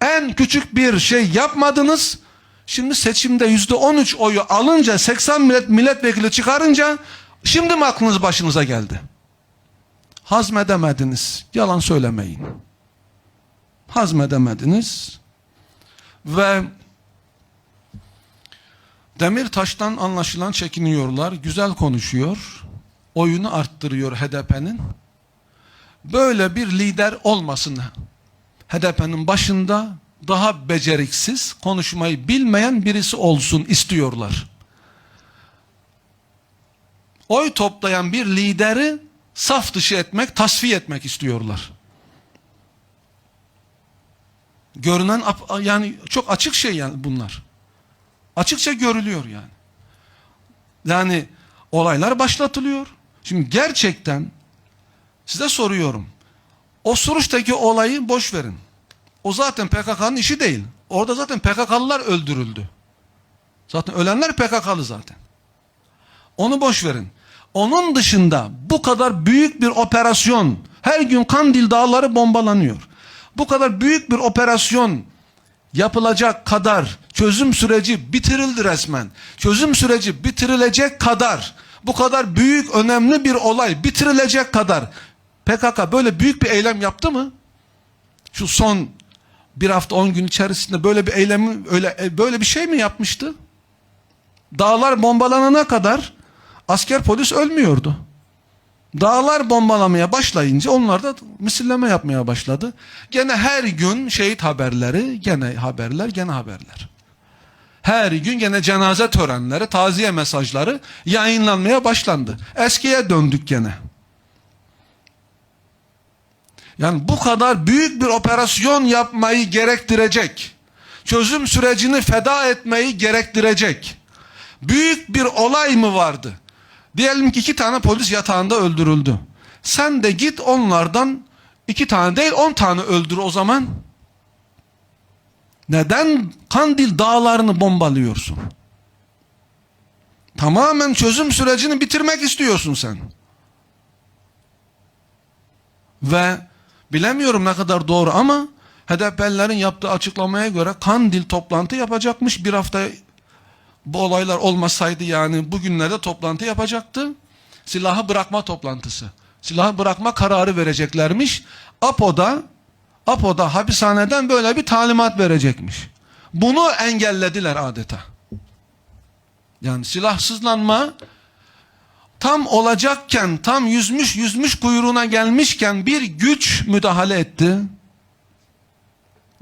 En küçük bir şey yapmadınız. Şimdi seçimde yüzde on üç oyu alınca 80 millet milletvekili çıkarınca şimdi mi aklınız başınıza geldi? Hazmedemediniz. Yalan söylemeyin. Hazmedemediniz. Ve Demirtaş'tan anlaşılan çekiniyorlar. Güzel konuşuyor. Oyunu arttırıyor HDP'nin. Böyle bir lider olmasın. HDP'nin başında daha beceriksiz, konuşmayı bilmeyen birisi olsun istiyorlar. Oy toplayan bir lideri saf dışı etmek, tasfiye etmek istiyorlar. Görünen yani çok açık şey yani bunlar. Açıkça görülüyor yani. Yani olaylar başlatılıyor. Şimdi gerçekten size soruyorum. O Suruç'taki olayı boş verin. O zaten PKK'nın işi değil. Orada zaten PKK'lılar öldürüldü. Zaten ölenler PKK'lı zaten. Onu boş verin. Onun dışında bu kadar büyük bir operasyon, her gün Kandil dağları bombalanıyor. Bu kadar büyük bir operasyon yapılacak kadar çözüm süreci bitirildi resmen. Çözüm süreci bitirilecek kadar bu kadar büyük önemli bir olay bitirilecek kadar PKK böyle büyük bir eylem yaptı mı? Şu son bir hafta on gün içerisinde böyle bir eylemi öyle e, böyle bir şey mi yapmıştı? Dağlar bombalanana kadar asker polis ölmüyordu. Dağlar bombalamaya başlayınca onlar da misilleme yapmaya başladı. Gene her gün şehit haberleri, gene haberler, gene haberler. Her gün gene cenaze törenleri, taziye mesajları yayınlanmaya başlandı. Eskiye döndük gene. Yani bu kadar büyük bir operasyon yapmayı gerektirecek, çözüm sürecini feda etmeyi gerektirecek büyük bir olay mı vardı? Diyelim ki iki tane polis yatağında öldürüldü. Sen de git onlardan iki tane değil on tane öldür o zaman. Neden Kandil dağlarını bombalıyorsun? Tamamen çözüm sürecini bitirmek istiyorsun sen. Ve bilemiyorum ne kadar doğru ama HDP'lilerin yaptığı açıklamaya göre Kandil toplantı yapacakmış. Bir hafta bu olaylar olmasaydı yani bugünlerde toplantı yapacaktı. Silahı bırakma toplantısı. Silahı bırakma kararı vereceklermiş. APO'da APO'da hapishaneden böyle bir talimat verecekmiş. Bunu engellediler adeta. Yani silahsızlanma tam olacakken, tam yüzmüş yüzmüş kuyruğuna gelmişken bir güç müdahale etti.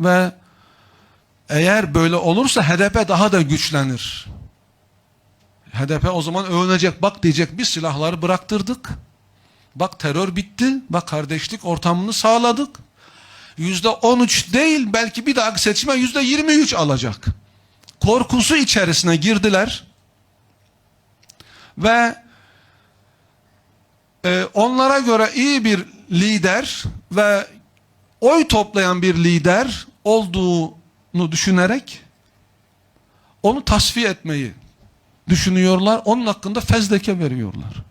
Ve eğer böyle olursa HDP daha da güçlenir. HDP o zaman övünecek. Bak diyecek biz silahları bıraktırdık. Bak terör bitti. Bak kardeşlik ortamını sağladık. Yüzde on üç değil belki bir dahaki seçime yüzde yirmi üç alacak. Korkusu içerisine girdiler. Ve e, onlara göre iyi bir lider ve oy toplayan bir lider olduğunu düşünerek onu tasfiye etmeyi düşünüyorlar. Onun hakkında fezleke veriyorlar.